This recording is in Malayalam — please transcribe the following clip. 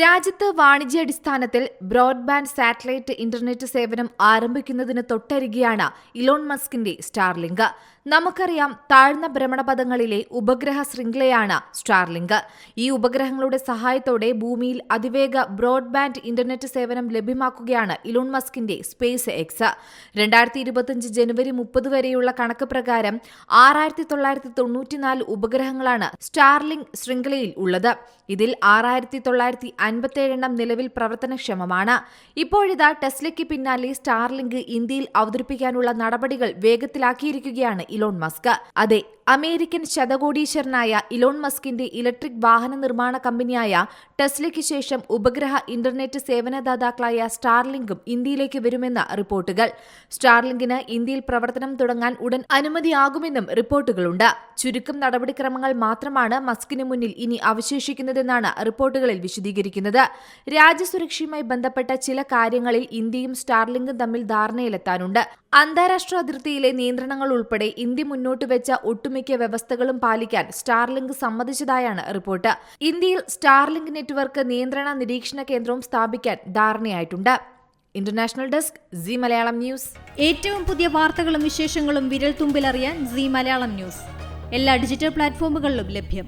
രാജ്യത്ത് വാണിജ്യാടിസ്ഥാനത്തിൽ ബ്രോഡ്ബാൻഡ് സാറ്റലൈറ്റ് ഇന്റർനെറ്റ് സേവനം ആരംഭിക്കുന്നതിന് തൊട്ടരികെയാണ് ഇലോൺ മസ്കിന്റെ സ്റ്റാർലിങ്ക്. നമുക്കറിയാം താഴ്ന്ന ഭ്രമണപഥങ്ങളിലെ ഉപഗ്രഹ ശൃംഖലയാണ് സ്റ്റാർലിങ്ക്. ഈ ഉപഗ്രഹങ്ങളുടെ സഹായത്തോടെ ഭൂമിയിൽ അതിവേഗ ബ്രോഡ്ബാൻഡ് ഇന്റർനെറ്റ് സേവനം ലഭ്യമാക്കുകയാണ് ഇലോൺ മസ്കിന്റെ സ്പേസ് എക്സ്. രണ്ടായിരത്തി ഇരുപത്തിയഞ്ച് ജനുവരി മുപ്പത് വരെയുള്ള കണക്ക് പ്രകാരം ആറായിരത്തി തൊള്ളായിരത്തി തൊണ്ണൂറ്റിനാല് ഉപഗ്രഹങ്ങളാണ് സ്റ്റാർലിങ്ക് ശൃംഖലയിൽ ഉള്ളത്. ഇതിൽ ആറായിരത്തി തൊള്ളായിരത്തി അൻപത്തിയേഴെണ്ണം നിലവിൽ പ്രവർത്തനക്ഷമമാണ്. ഇപ്പോഴിതാ ടെസ്ലയ്ക്ക് പിന്നാലെ സ്റ്റാർലിങ്ക് ഇന്ത്യയിൽ അവതരിപ്പിക്കാനുള്ള നടപടികൾ വേഗത്തിലാക്കിയിരിക്കുകയാണ് ഇലോൺ മസ്ക്. അതെ അമേരിക്കൻ ശതകോടീശ്വരനായ ഇലോൺ മസ്കിന്റെ ഇലക്ട്രിക് വാഹന നിർമ്മാണ കമ്പനിയായ ടെസ്ലയ്ക്ക് ശേഷം ഉപഗ്രഹ ഇന്റർനെറ്റ് സേവനദാതാക്കളായ സ്റ്റാർലിങ്കും ഇന്ത്യയിലേക്ക് വരുമെന്ന റിപ്പോർട്ടുകൾ. സ്റ്റാർലിങ്കിന് ഇന്ത്യയിൽ പ്രവർത്തനം തുടങ്ങാൻ ഉടൻ അനുമതിയാകുമെന്നും റിപ്പോർട്ടുകളുണ്ട്. ചുരുക്കം നടപടിക്രമങ്ങൾ മാത്രമാണ് മസ്കിന് മുന്നിൽ ഇനി അവശേഷിക്കുന്നതെന്നാണ് റിപ്പോർട്ടുകളിൽ വിശദീകരിക്കുന്നത്. രാജ്യസുരക്ഷയുമായി ബന്ധപ്പെട്ട ചില കാര്യങ്ങളിൽ ഇന്ത്യയും സ്റ്റാർലിങ്കും തമ്മിൽ ധാരണയിലെത്താനുണ്ട്. അന്താരാഷ്ട്ര അതിർത്തിയിലെ നിയന്ത്രണങ്ങൾ ഉൾപ്പെടെ ഇന്ത്യ മുന്നോട്ട് വെച്ച ഒട്ടുമിക്ക വ്യവസ്ഥകളും പാലിക്കാൻ സ്റ്റാർലിങ്ക് സമ്മതിച്ചതായാണ് റിപ്പോർട്ട്. ഇന്ത്യയിൽ സ്റ്റാർലിങ്ക് നെറ്റ്വർക്ക് നിയന്ത്രണ നിരീക്ഷണ കേന്ദ്രവും സ്ഥാപിക്കാൻ ധാരണയായിട്ടുണ്ട്. International desk Zee Malayalam news. ഏറ്റവും പുതിയ വാർത്തകളും വിശേഷങ്ങളും വിരൽ തുമ്പിലറിയാൻ സി മലയാളം ന്യൂസ്. എല്ലാ ഡിജിറ്റൽ പ്ലാറ്റ്ഫോമുകളിലും ലഭ്യം.